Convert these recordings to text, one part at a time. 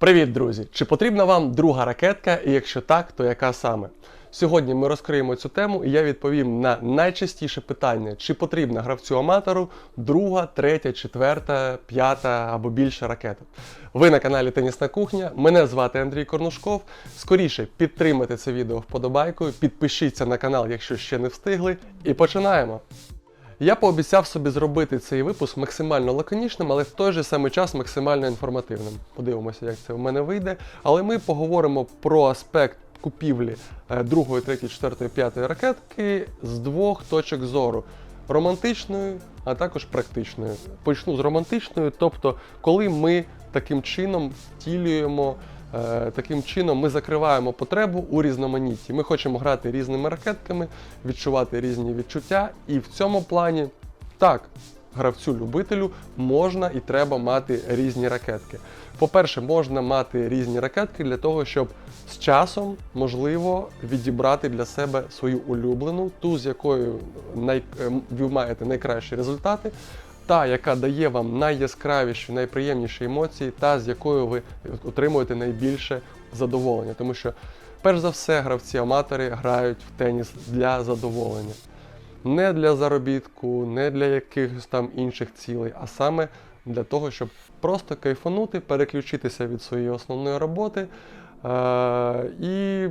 Привіт, друзі! Чи потрібна вам друга ракетка, і якщо так, то яка саме? Сьогодні ми розкриємо цю тему, і я відповім на найчастіше питання: чи потрібна гравцю аматору друга, третя, четверта, п'ята або більша ракета. Ви на каналі Тенісна Кухня. Мене звати Андрій Корнушков. Скоріше підтримайте це відео вподобайкою, підпишіться на канал, якщо ще не встигли, і починаємо. Я пообіцяв собі зробити цей випуск максимально лаконічним, але в той же самий час максимально інформативним. Подивимося, як це в мене вийде. Але ми поговоримо про аспект купівлі е, другої, третьої, четвертої, п'ятої ракетки з двох точок зору. Романтичної, а також практичної. Почну з романтичної, тобто, коли ми таким чином втілюємо Таким чином ми закриваємо потребу у різноманітті. Ми хочемо грати різними ракетками, відчувати різні відчуття, і в цьому плані так, гравцю-любителю можна і треба мати різні ракетки. По-перше, можна мати різні ракетки для того, щоб з часом можливо відібрати для себе свою улюблену, ту, з якою най... е, ви маєте найкращі результати та, яка дає вам найяскравіші, найприємніші емоції, та з якою ви отримуєте найбільше задоволення. Тому що, перш за все, гравці-аматори грають в теніс для задоволення. Не для заробітку, не для якихось там інших цілей, а саме для того, щоб просто кайфанути, переключитися від своєї основної роботи е- і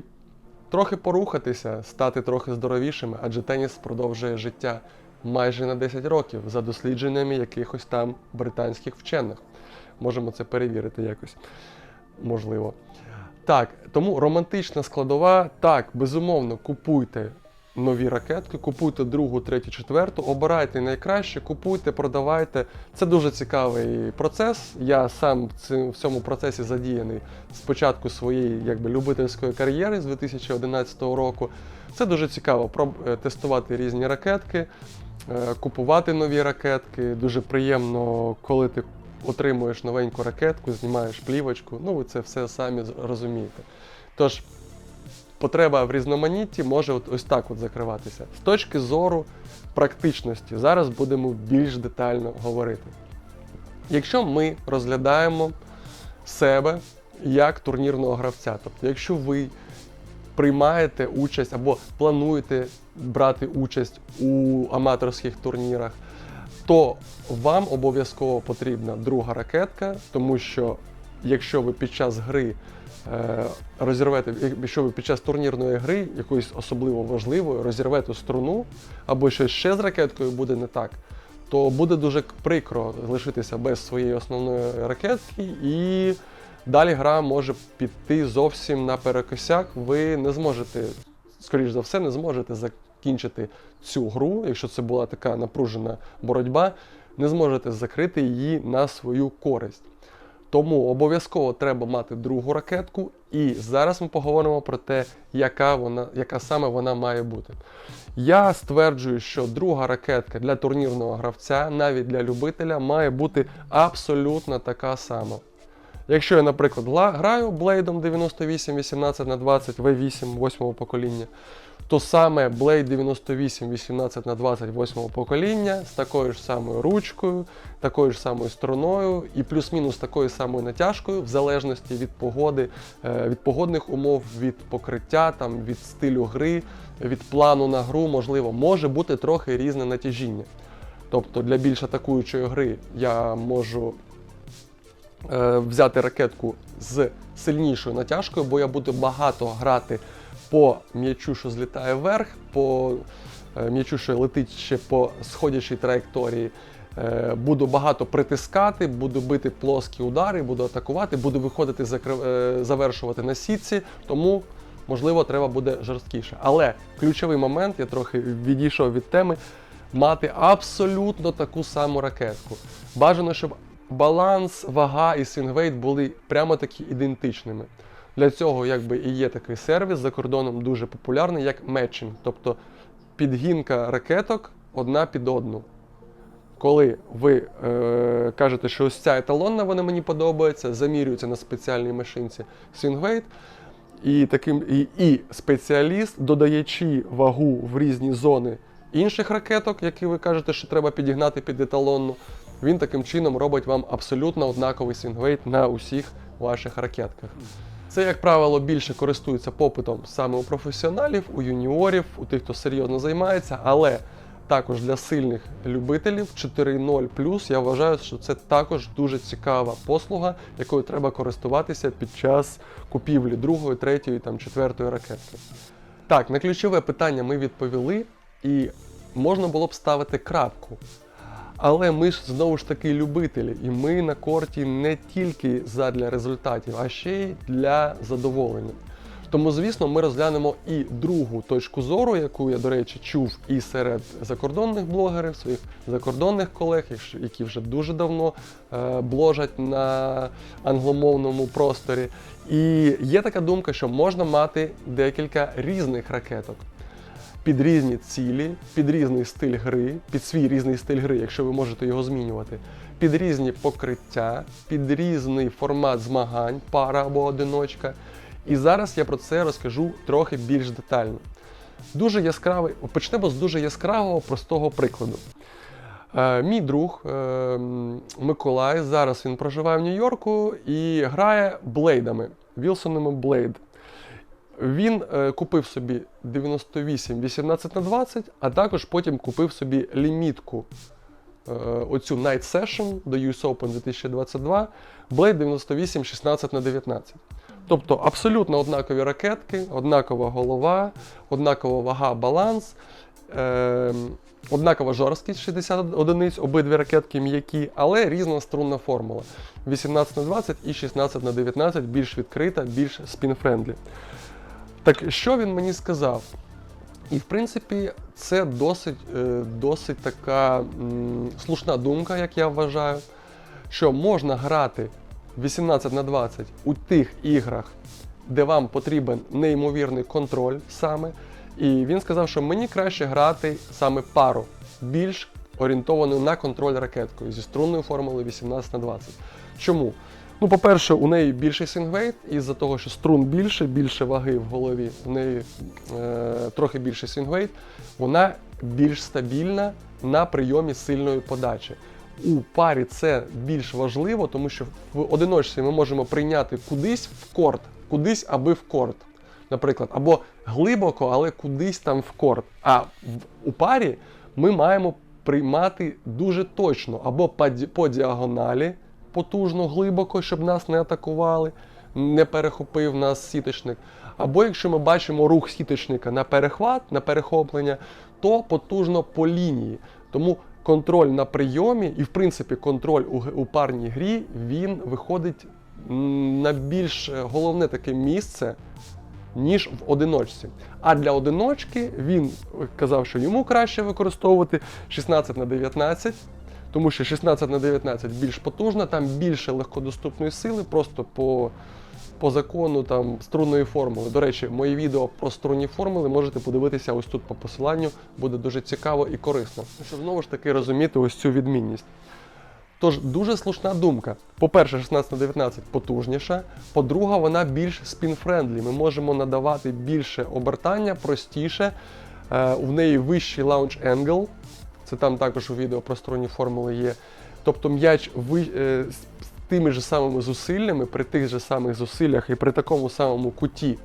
трохи порухатися, стати трохи здоровішими, адже теніс продовжує життя майже на 10 років за дослідженнями якихось там британських вчених. Можемо це перевірити якось. Можливо. Так, тому романтична складова, так, безумовно, купуйте нові ракетки, купуйте другу, третю, четверту, обирайте найкраще, купуйте, продавайте. Це дуже цікавий процес. Я сам в цьому процесі задіяний з початку своєї якби, любительської кар'єри з 2011 року. Це дуже цікаво е, тестувати різні ракетки. Е, купувати нові ракетки. Дуже приємно, коли ти отримуєш новеньку ракетку, знімаєш плівочку. Ну, ви це все самі розумієте. Тож, потреба в різноманітті може от ось так от закриватися. З точки зору практичності, зараз будемо більш детально говорити. Якщо ми розглядаємо себе як турнірного гравця, тобто, якщо ви приймаєте участь або плануєте брати участь у аматорських турнірах, то вам обов'язково потрібна друга ракетка, тому що якщо ви під час гри е, розірвете, якщо ви під час турнірної гри якоїсь особливо важливої розірвете струну, або щось ще з ракеткою буде не так, то буде дуже прикро лишитися без своєї основної ракетки і. Далі гра може піти зовсім на перекосяк. Ви не зможете, скоріш за все, не зможете закінчити цю гру, якщо це була така напружена боротьба, не зможете закрити її на свою користь. Тому обов'язково треба мати другу ракетку, і зараз ми поговоримо про те, яка вона, яка саме вона має бути. Я стверджую, що друга ракетка для турнірного гравця, навіть для любителя, має бути абсолютно така сама. Якщо я, наприклад, граю блейдом 98 18 на 20 V8 8 покоління, то саме Blade 98 18 на 20 8 покоління з такою ж самою ручкою, такою ж самою струною і плюс-мінус такою самою натяжкою, в залежності від погоди, е, від погодних умов, від покриття, там, від стилю гри, від плану на гру, можливо, може бути трохи різне натяжіння. Тобто для більш атакуючої гри я можу взяти ракетку з сильнішою натяжкою, бо я буду багато грати по м'ячу, що злітає вверх, по е, м'ячу, що летить ще по сходячій траєкторії. Е, буду багато притискати, буду бити плоскі удари, буду атакувати, буду виходити, завершувати на сітці, тому, можливо, треба буде жорсткіше. Але ключовий момент, я трохи відійшов від теми, мати абсолютно таку саму ракетку. Бажано, щоб баланс, вага і свінгвейт були прямо такі ідентичними. Для цього якби і є такий сервіс за кордоном дуже популярний, як метчинг, тобто підгінка ракеток одна під одну. Коли ви е, кажете, що ось ця еталонна вона мені подобається, замірюється на спеціальній машинці Swingweight, і таким, і, і спеціаліст, додаючи вагу в різні зони інших ракеток, які ви кажете, що треба підігнати під еталонну, він таким чином робить вам абсолютно однаковий свінгвейт на усіх ваших ракетках. Це, як правило, більше користується попитом саме у професіоналів, у юніорів, у тих, хто серйозно займається, але також для сильних любителів 4.0 я вважаю, що це також дуже цікава послуга, якою треба користуватися під час купівлі другої, третьої, там, четвертої ракетки. Так, на ключове питання ми відповіли, і можна було б ставити крапку. Але ми ж знову ж таки любителі, і ми на корті не тільки задля результатів, а ще й для задоволення. Тому, звісно, ми розглянемо і другу точку зору, яку я, до речі, чув і серед закордонних блогерів, своїх закордонних колег, які вже дуже давно е, бложать на англомовному просторі. І є така думка, що можна мати декілька різних ракеток під різні цілі, під різний стиль гри, під свій різний стиль гри, якщо ви можете його змінювати, під різні покриття, під різний формат змагань, пара або одиночка. І зараз я про це розкажу трохи більш детально. Дуже яскравий, почнемо з дуже яскравого простого прикладу. Е, мій друг е, Миколай, зараз він проживає в Нью-Йорку і грає блейдами, Вілсонами Блейд. Він е, купив собі 98 18 на 20, а також потім купив собі лімітку е, оцю Night Session до US Open 2022 Blade 98 16 на 19. Тобто абсолютно однакові ракетки, однакова голова, однакова вага, баланс, е, однакова жорсткість 60 одиниць, обидві ракетки м'які, але різна струнна формула. 18 на 20 і 16 на 19 більш відкрита, більш спін-френдлі. Так що він мені сказав? І в принципі, це досить е, досить така слушна думка, як я вважаю, що можна грати 18 на 20 у тих іграх, де вам потрібен неймовірний контроль саме. І він сказав, що мені краще грати саме пару, більш орієнтовану на контроль ракеткою зі струнною формулою 18 на 20. Чому? Ну, по-перше, у неї більший сингвейт, із-за того, що струн більше, більше ваги в голові, в неї е, трохи більший сингвейт, вона більш стабільна на прийомі сильної подачі. У парі це більш важливо, тому що в одиночці ми можемо прийняти кудись в корт, кудись аби в корт. Наприклад, або глибоко, але кудись там в корт. А в, у парі ми маємо приймати дуже точно або по, по діагоналі потужно, глибоко, щоб нас не атакували, не перехопив нас сіточник. Або якщо ми бачимо рух сіточника на перехват, на перехоплення, то потужно по лінії. Тому контроль на прийомі і, в принципі, контроль у, у парній грі він виходить на більш е, головне таке місце, ніж в одиночці. А для одиночки він казав, що йому краще використовувати 16 на 19, тому що 16 на 19 більш потужна, там більше легкодоступної сили, просто по, по закону там, струнної формули. До речі, мої відео про струнні формули можете подивитися ось тут по посиланню, буде дуже цікаво і корисно. Щоб знову ж таки розуміти ось цю відмінність. Тож дуже слушна думка. По-перше, 16 на 19 потужніша. По-друге, вона більш спін-френдлі. Ми можемо надавати більше обертання, простіше. Е, У неї вищий лаунч енгл. Це там також у відео про сторонні формули є. Тобто м'яч ви, е, з тими ж самими зусиллями, при тих же самих зусиллях і при такому самому куті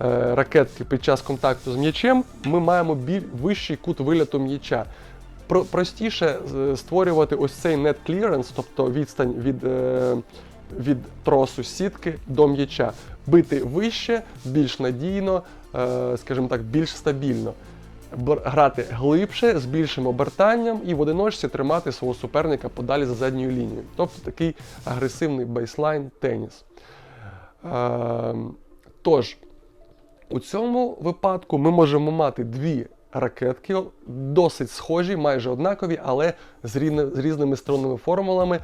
е, ракетки під час контакту з м'ячем, ми маємо біль, вищий кут виліту м'яча. Про, простіше е, створювати ось цей net clearance, тобто відстань від, е, від тросу сітки до м'яча, бити вище, більш надійно, е, скажімо так, більш стабільно. Грати глибше з більшим обертанням і в одиночці тримати свого суперника подалі за задньою лінією. Тобто такий агресивний бейслайн теніс. Е, тож, у цьому випадку ми можемо мати дві ракетки, досить схожі, майже однакові, але з різними струнними формулами.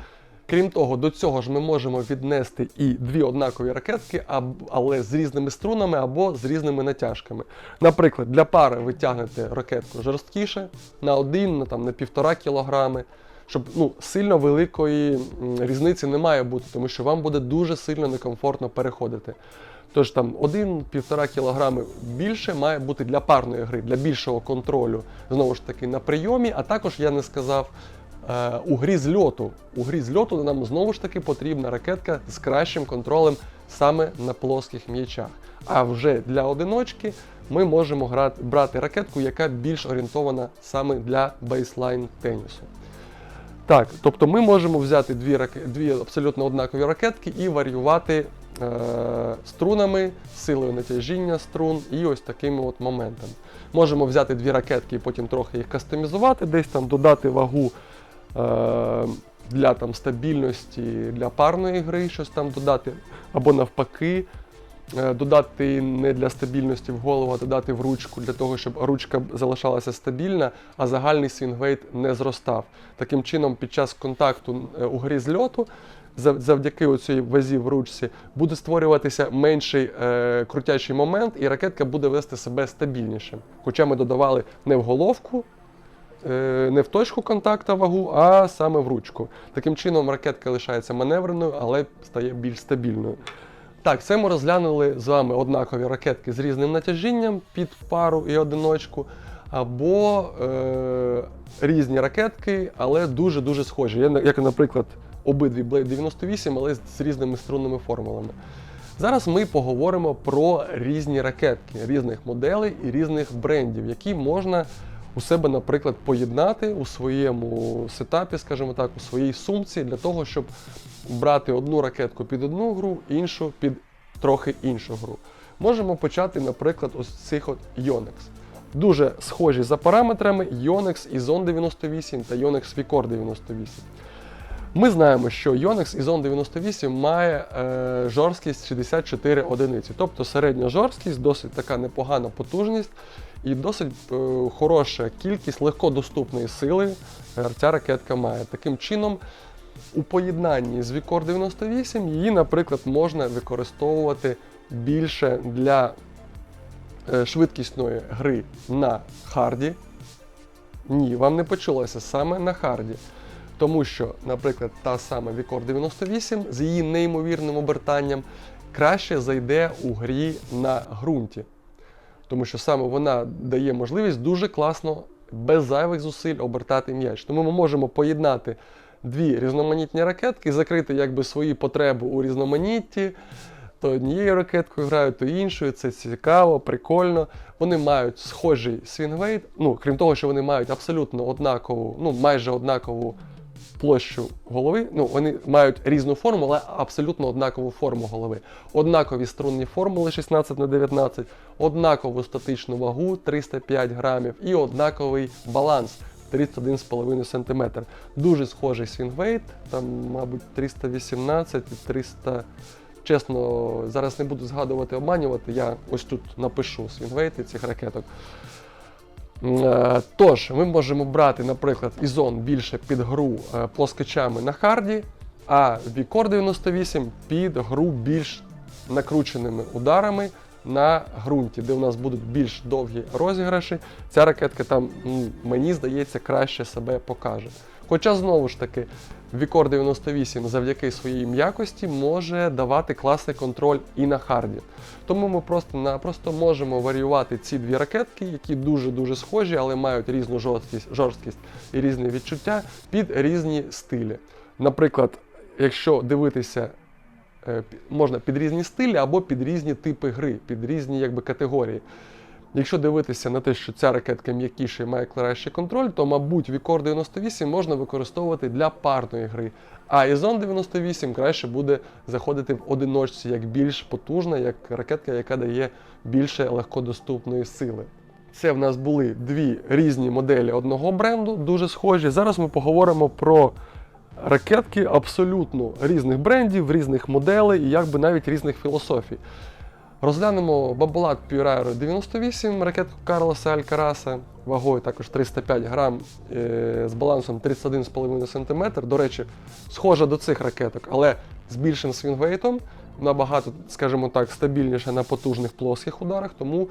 Крім того, до цього ж ми можемо віднести і дві однакові ракетки, але з різними струнами або з різними натяжками. Наприклад, для пари ви тягнете ракетку жорсткіше на 1, на, там, на 1,5 кілограми, щоб ну, сильно великої різниці не має бути, тому що вам буде дуже сильно некомфортно переходити. Тож там 1-1,5 кг більше має бути для парної гри, для більшого контролю, знову ж таки, на прийомі, а також я не сказав у грі з льоту. У грі з льоту нам знову ж таки потрібна ракетка з кращим контролем саме на плоских м'ячах. А вже для одиночки ми можемо грати, брати ракетку, яка більш орієнтована саме для бейслайн тенісу. Так, тобто ми можемо взяти дві, дві абсолютно однакові ракетки і варіювати е, струнами, силою натяжіння струн і ось такими от моментами. Можемо взяти дві ракетки і потім трохи їх кастомізувати, десь там додати вагу е, для там, стабільності, для парної гри, щось там додати, або навпаки. е, Додати не для стабільності в голову, а додати в ручку, для того, щоб ручка залишалася стабільна, а загальний свінгвейт не зростав. Таким чином, під час контакту е, у грі з льоту, завдяки оцій вазі в ручці, буде створюватися менший е, крутячий момент, і ракетка буде вести себе стабільніше. Хоча ми додавали не в головку, е, не в точку контакту вагу, а саме в ручку. Таким чином ракетка лишається маневреною, але стає більш стабільною. Так, це ми розглянули з вами однакові ракетки з різним натяжінням під пару і одиночку, або е, різні ракетки, але дуже-дуже схожі. Як, наприклад, обидві Blade 98, але з різними струнними формулами. Зараз ми поговоримо про різні ракетки, різних моделей і різних брендів, які можна у себе, наприклад, поєднати у своєму сетапі, скажімо так, у своїй сумці, для того, щоб брати одну ракетку під одну гру, іншу під трохи іншу гру. Можемо почати, наприклад, ось цих от Yonex. Дуже схожі за параметрами Yonex Izon 98 та Yonex Vicor 98. Ми знаємо, що Yonex Izon 98 має е, жорсткість 64 одиниці, тобто середня жорсткість, досить така непогана потужність і досить е, хороша кількість легкодоступної сили е, ця ракетка має. Таким чином, у поєднанні з Vicor 98 її, наприклад, можна використовувати більше для е, швидкісної гри на харді. Ні, вам не почулося саме на харді. Тому що, наприклад, та сама Vicor 98 з її неймовірним обертанням краще зайде у грі на ґрунті. Тому що саме вона дає можливість дуже класно, без зайвих зусиль обертати м'яч. Тому ми можемо поєднати дві різноманітні ракетки, закрити якби свої потреби у різноманітті. То однією ракеткою грають, то іншою. Це цікаво, прикольно. Вони мають схожий свінгвейт. Ну, крім того, що вони мають абсолютно однакову, ну майже однакову площу голови. Ну, вони мають різну форму, але абсолютно однакову форму голови. Однакові струнні формули 16 на 19, однакову статичну вагу 305 грамів і однаковий баланс 31,5 см. Дуже схожий свінгвейт, там, мабуть, 318 і 300. Чесно, зараз не буду згадувати, обманювати. Я ось тут напишу свінгвейти цих ракеток. Е, Тож, ми можемо брати, наприклад, ізон більше під гру е, плоскочами на харді, а Vicor 98 під гру більш накрученими ударами на ґрунті, де у нас будуть більш довгі розіграші. Ця ракетка там, мені здається, краще себе покаже. Хоча, знову ж таки, Vicor 98 завдяки своїй м'якості може давати класний контроль і на харді. Тому ми просто-напросто можемо варіювати ці дві ракетки, які дуже-дуже схожі, але мають різну жорсткість, жорсткість і різні відчуття під різні стилі. Наприклад, якщо дивитися, е, можна під різні стилі або під різні типи гри, під різні якби, категорії. Якщо дивитися на те, що ця ракетка м'якіша і має кращий контроль, то, мабуть, Vicor 98 можна використовувати для парної гри. А Izon 98 краще буде заходити в одиночці як більш потужна, як ракетка, яка дає більше легкодоступної сили. Це в нас були дві різні моделі одного бренду, дуже схожі. Зараз ми поговоримо про ракетки абсолютно різних брендів, різних моделей і якби навіть різних філософій. Розглянемо Babolat Pure 98, ракетку Карлоса Алькараса, вагою також 305 грам е, з балансом 31,5 см. До речі, схожа до цих ракеток, але з більшим свінгвейтом, набагато, скажімо так, стабільніше на потужних плоских ударах. Тому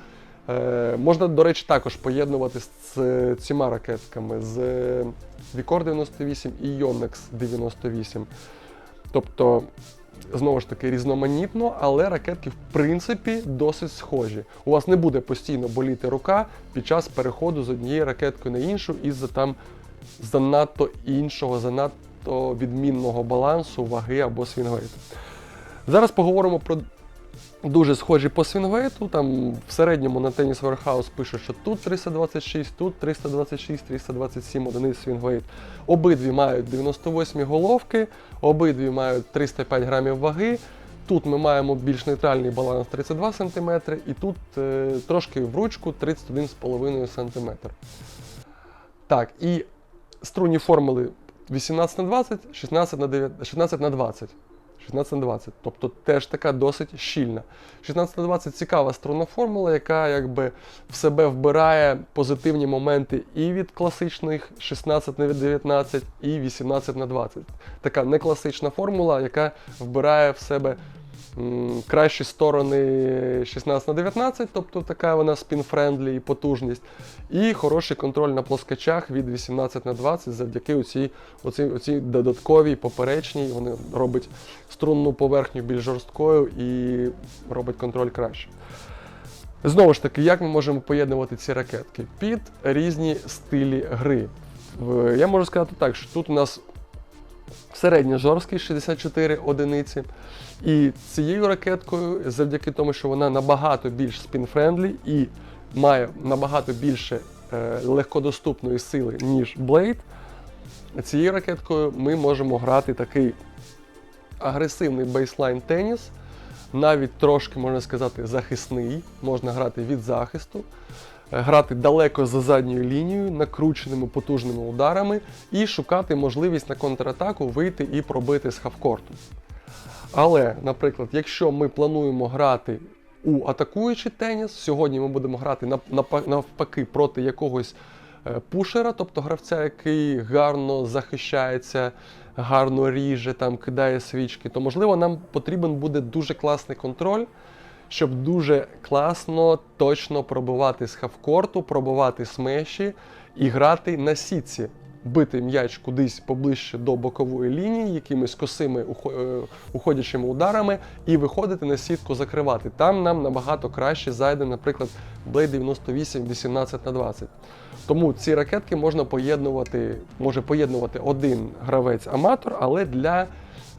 е, можна, до речі, також поєднувати з ц- цими ракетками з е, Vicor 98 і Yonex 98. Тобто знову ж таки різноманітно, але ракетки в принципі досить схожі. У вас не буде постійно боліти рука під час переходу з однієї ракетки на іншу із-за там занадто іншого, занадто відмінного балансу, ваги або свінгвейту. Зараз поговоримо про дуже схожі по свінгвейту. Там в середньому на теніс Warehouse пише, що тут 326, тут 326, 327 одиниць свінгвейт. Обидві мають 98 головки, обидві мають 305 грамів ваги. Тут ми маємо більш нейтральний баланс 32 см, і тут е, трошки в ручку 31,5 см. Так, і струнні формули 18 на 20, 16 на 9, 16 на 20. 16 на 20, тобто теж така досить щільна. 16 на 20 цікава струнна формула, яка якби в себе вбирає позитивні моменти і від класичних 16 на 19, і 18 на 20. Така некласична формула, яка вбирає в себе кращі сторони 16 на 19, тобто така вона спін-френдлі і потужність, і хороший контроль на плоскочах від 18 на 20 завдяки оцій, оцій, оцій додатковій поперечній. Вони робить струнну поверхню більш жорсткою і робить контроль краще. Знову ж таки, як ми можемо поєднувати ці ракетки? Під різні стилі гри. Я можу сказати так, що тут у нас середньо жорсткий 64 одиниці. І цією ракеткою, завдяки тому, що вона набагато більш спін-френдлі і має набагато більше е, легкодоступної сили, ніж Blade, цією ракеткою ми можемо грати такий агресивний бейслайн теніс, навіть трошки, можна сказати, захисний, можна грати від захисту, грати далеко за задньою лінією, накрученими потужними ударами і шукати можливість на контратаку вийти і пробити з хавкорту. Але, наприклад, якщо ми плануємо грати у атакуючий теніс, сьогодні ми будемо грати навпаки проти якогось е, пушера, тобто гравця, який гарно захищається, гарно ріже, там кидає свічки, то можливо нам потрібен буде дуже класний контроль, щоб дуже класно, точно пробивати з хавкорту, пробивати смеші і грати на сітці. Бити м'яч кудись поближче до бокової лінії, якимись косими е, уходячими ударами, і виходити на сітку закривати. Там нам набагато краще зайде, наприклад, Blade 98 18 на 20. Тому ці ракетки можна поєднувати, може поєднувати один гравець-аматор, але для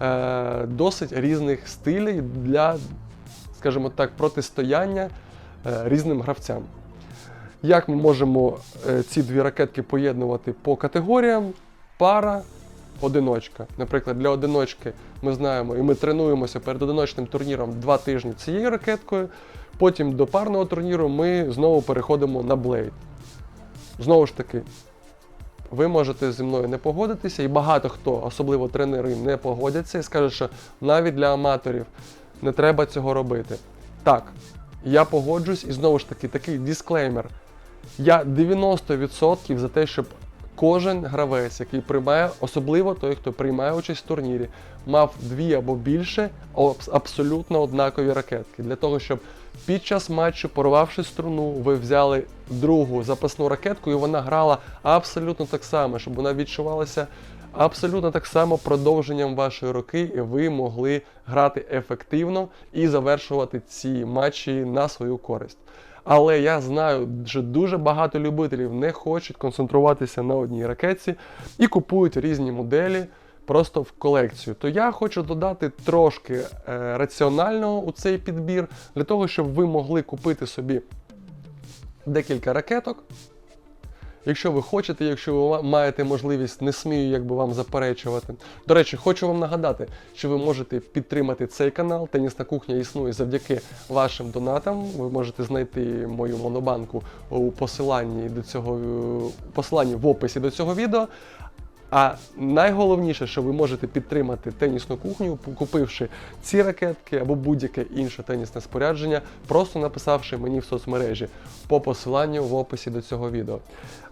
е, досить різних стилів, для, скажімо так, протистояння е, різним гравцям. Як ми можемо е, ці дві ракетки поєднувати по категоріям? Пара, одиночка. Наприклад, для одиночки ми знаємо і ми тренуємося перед одиночним турніром два тижні цією ракеткою. Потім до парного турніру ми знову переходимо на Blade. Знову ж таки, ви можете зі мною не погодитися, і багато хто, особливо тренери, не погодяться і скажуть, що навіть для аматорів не треба цього робити. Так, я погоджусь, і знову ж таки, такий дисклеймер. Я 90% за те, щоб кожен гравець, який приймає, особливо той, хто приймає участь в турнірі, мав дві або більше абсолютно однакові ракетки. Для того, щоб під час матчу, порвавши струну, ви взяли другу запасну ракетку, і вона грала абсолютно так само, щоб вона відчувалася абсолютно так само продовженням вашої руки, ви могли грати ефективно і завершувати ці матчі на свою користь. Але я знаю, що дуже багато любителів не хочуть концентруватися на одній ракетці і купують різні моделі просто в колекцію. То я хочу додати трошки е, раціонального у цей підбір для того, щоб ви могли купити собі декілька ракеток. Якщо ви хочете, якщо ви маєте можливість, не смію якби вам заперечувати. До речі, хочу вам нагадати, що ви можете підтримати цей канал. Тенісна кухня існує завдяки вашим донатам. Ви можете знайти мою монобанку у посиланні до цього посиланні в описі до цього відео. А найголовніше, що ви можете підтримати тенісну кухню, купивши ці ракетки або будь-яке інше тенісне спорядження, просто написавши мені в соцмережі по посиланню в описі до цього відео.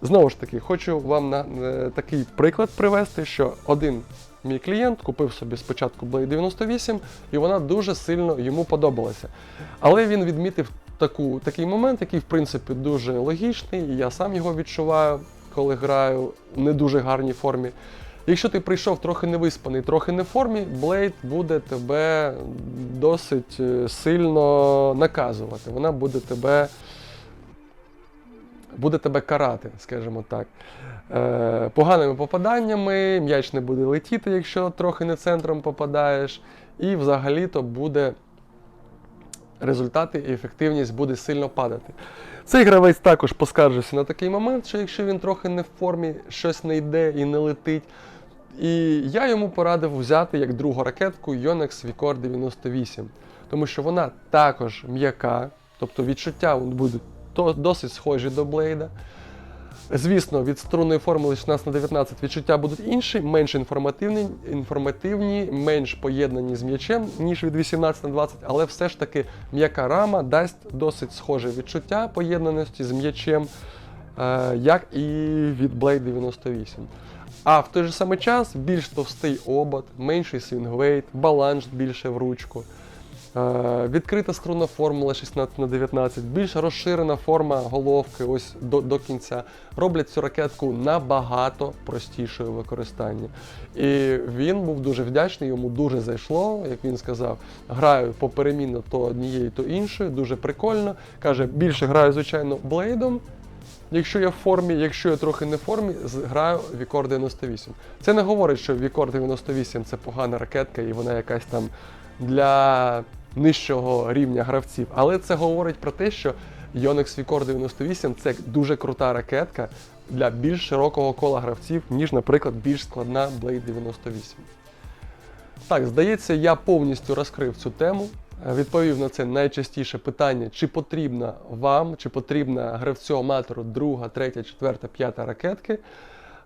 Знову ж таки, хочу вам на е, такий приклад привести, що один мій клієнт купив собі спочатку Blade 98, і вона дуже сильно йому подобалася. Але він відмітив таку, такий момент, який в принципі дуже логічний, і я сам його відчуваю, коли граю в не дуже гарній формі. Якщо ти прийшов трохи невиспаний, трохи не в формі, Blade буде тебе досить е, сильно наказувати. Вона буде тебе буде тебе карати, скажімо так. Е, поганими попаданнями, м'яч не буде летіти, якщо трохи не центром попадаєш, і взагалі-то буде результати і ефективність буде сильно падати. Цей гравець також поскаржився на такий момент, що якщо він трохи не в формі, щось не йде і не летить. І я йому порадив взяти як другу ракетку Yonex Vicor 98, тому що вона також м'яка, тобто відчуття будуть досить схожі до Блейда. Звісно, від струнної формули 16 на 19 відчуття будуть інші, менш інформативні, інформативні, менш поєднані з м'ячем, ніж від 18 на 20, але все ж таки м'яка рама дасть досить схоже відчуття поєднаності з м'ячем, е, як і від Blade 98. А в той же самий час більш товстий обод, менший свінгвейт, баланс більше в ручку. Е, Відкрита струнна формула 16 на 19, більш розширена форма головки ось до, до кінця роблять цю ракетку набагато простішою в використанні. І він був дуже вдячний, йому дуже зайшло, як він сказав, граю поперемінно то однією, то іншою, дуже прикольно. Каже, більше граю, звичайно, блейдом. Якщо я в формі, якщо я трохи не в формі, граю Вікор 98. Це не говорить, що Вікор 98 це погана ракетка і вона якась там для нижчого рівня гравців. Але це говорить про те, що Yonex Вікор 98 це дуже крута ракетка для більш широкого кола гравців, ніж, наприклад, більш складна Blade 98. Так, здається, я повністю розкрив цю тему. Відповів на це найчастіше питання, чи потрібна вам, чи потрібна гравцю-аматору друга, третя, четверта, п'ята ракетки.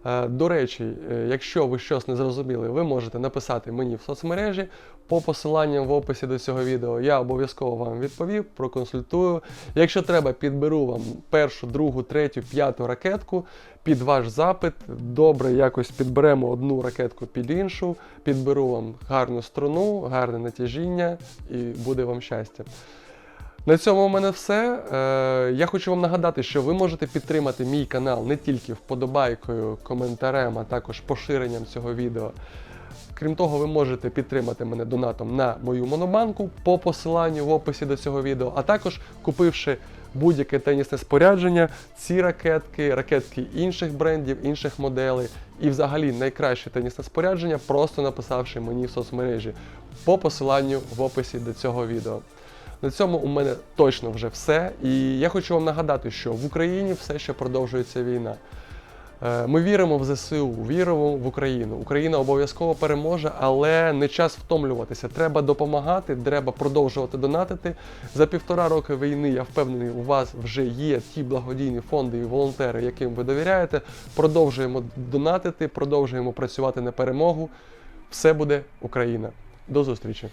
Е, До речі, е, якщо ви щось не зрозуміли, ви можете написати мені в соцмережі по посиланням в описі до цього відео. Я обов'язково вам відповів, проконсультую. Якщо треба, підберу вам першу, другу, третю, п'яту ракетку під ваш запит. Добре, якось підберемо одну ракетку під іншу, підберу вам гарну струну, гарне натяжіння і буде вам щастя. На цьому у мене все. Е, я хочу вам нагадати, що ви можете підтримати мій канал не тільки вподобайкою, коментарем, а також поширенням цього відео. Крім того, ви можете підтримати мене донатом на мою монобанку по посиланню в описі до цього відео, а також купивши будь-яке тенісне спорядження, ці ракетки, ракетки інших брендів, інших моделей і взагалі найкраще тенісне спорядження, просто написавши мені в соцмережі по посиланню в описі до цього відео. На цьому у мене точно вже все. І я хочу вам нагадати, що в Україні все ще продовжується війна. Е, Ми віримо в ЗСУ, віримо в Україну. Україна обов'язково переможе, але не час втомлюватися. Треба допомагати, треба продовжувати донатити. За півтора роки війни я впевнений, у вас вже є ті благодійні фонди і волонтери, яким ви довіряєте. Продовжуємо донатити, продовжуємо працювати на перемогу. Все буде Україна. До зустрічі!